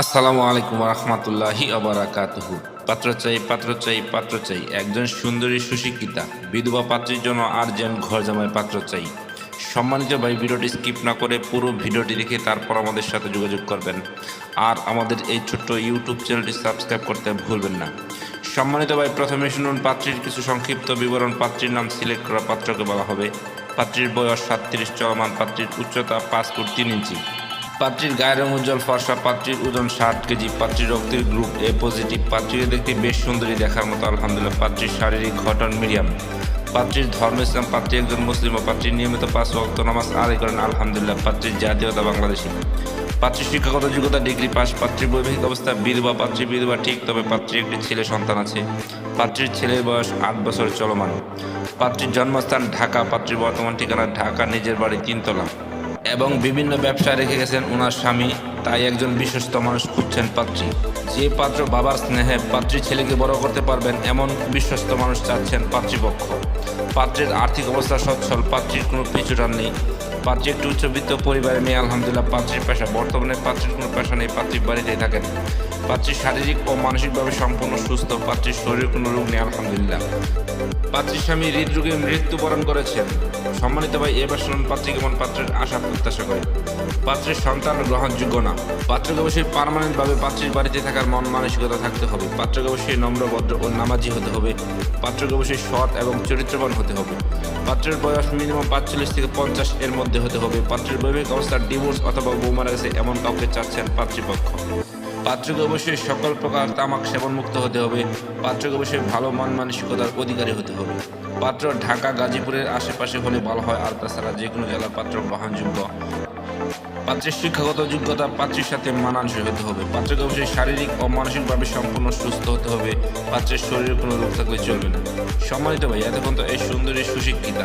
আসসালামু আলাইকুম রহমতুল্লাহি আবরাকাতুহু পাত্র চাই পাত্র চাই পাত্র চাই। একজন সুন্দরী সুশিক্ষিতা, বিধবা পাত্রীর জন্য আর্জেন্ট ঘর জামাই পাত্র চাই। সম্মানিত ভাই, ভিডিওটি স্কিপ না করে পুরো ভিডিওটি দেখে তারপর আমাদের সাথে যোগাযোগ করবেন। আর আমাদের এই ছোট্ট ইউটিউব চ্যানেলটি সাবস্ক্রাইব করতে ভুলবেন না। সম্মানিত ভাই, প্রথমে শুনুন, পাত্রীর কিছু সংক্ষিপ্ত বিবরণ। পাত্রীর নাম সিলেক্ট করা পাত্রকে বলা হবে। পাত্রীর বয়স সাতত্রিশ, চলমান পাত্রীর উচ্চতা পাঁচ ফুট তিন ইঞ্চি। পাত্রীর গায়ের রং উজ্জ্বল, ফর্সা পাত্রীর ওজন ষাট কেজি। পাত্রীর রক্তের গ্রুপ এ পজিটিভ পাত্রীকে দেখতে বেশ সুন্দরী দেখার মতো, আলহামদুলিল্লাহ। পাত্রীর শারীরিক ঘটন মিডিয়াম। পাত্রীর ধর্ম ইসলাম, পাত্রী একজন মুসলিম ও পাত্রীর নিয়মিত পাঁচ ওয়াক্ত নামাজ আদায় করেন, আলহামদুলিল্লাহ। পাত্রীর জাতীয়তা বাংলাদেশী। পাত্রীর শিক্ষাগত যোগ্যতা ডিগ্রি পাস, পাত্রীর বৈবাহিক অবস্থা বিধবা, পাত্রী বিধবা ঠিক, তবে পাত্রীর একটি ছেলে সন্তান আছে। পাত্রীর ছেলের বয়স আট বছর চলমান। পাত্রীর জন্মস্থান ঢাকা, পাত্রীর বর্তমান ঠিকানা ঢাকা, নিজের বাড়ি তিনতলা। এবং বিভিন্ন ব্যবসা রেখে গেছেন ওনার স্বামী তাই একজন বিশ্বস্ত মানুষ খুঁজছেন পাত্রী। যে পাত্র বাবার স্নেহে পাত্রী ছেলেকে বড় করতে পারবেন, এমন বিশ্বস্ত মানুষ চাচ্ছেন পাত্রীপক্ষ। পাত্রের আর্থিক অবস্থা সচ্ছল, পাত্রীর কোনো পিছুটান নেই। পাত্রী একটি উচ্চবিত্ত পরিবারের মেয়ে, আলহামদুলিল্লাহ, পাত্রীর পেশা। বর্তমানে পাত্রীর কোনো পেশা নেই পাত্রী বাড়িতেই থাকেন। পাত্রীর শারীরিক ও মানসিকভাবে সম্পূর্ণ সুস্থ, পাত্রীর শরীরে কোনো রোগ নেই, আলহামদুলিল্লাহ। পাত্রীর স্বামী হৃদরোগে মৃত্যুবরণ করেছেন। সম্মানিত ভাই, এবার শুনুন পাত্রী কেমন পাত্রের আশা, প্রত্যাশা করে। পাত্রের সন্তান গ্রহণযোগ্য না? পাত্রকে অবশ্যই পারমানেন্টভাবে পাত্রীর বাড়িতে থাকার মন মানসিকতা থাকতে হবে। পাত্রকে অবশ্যই নম্রভদ্র ও নামাজি হতে হবে। পাত্রকে সৎ এবং চরিত্রবান হতে হবে। পাত্রের বয়স মিনিমাম পাঁচচল্লিশ থেকে পঞ্চাশ এর মধ্যে হতে হবে। পাত্রের বৈবাহিক অবস্থার ডিভোর্স অথবা বউ মারা গেছে এমন কাউকে চাচ্ছেন পাত্রীপক্ষ। পাত্রকে অবশ্যই সকল প্রকার তামাক সেবন মুক্ত হতে হবে। পাত্রকে অবশ্যই ভালো মান মানসিকতার অধিকারী হতে হবে। পাত্র ঢাকা, গাজীপুরের আশেপাশে হলে ভালো হয়। আর তাছাড়া যে কোনো জেলার পাত্র গ্রহণযোগ্য। পাত্রের শিক্ষাগত যোগ্যতা পাত্রের সাথে মানানসই হতে হবে। পাত্রকে অবশ্যই শারীরিক ও মানসিকভাবে সম্পূর্ণ সুস্থ হতে হবে। পাত্রের শরীরে কোনো রোগ থাকলে চলবে না। সম্মানিত ভাই, এতক্ষণ তো এই সুন্দরী সুশিক্ষিতা।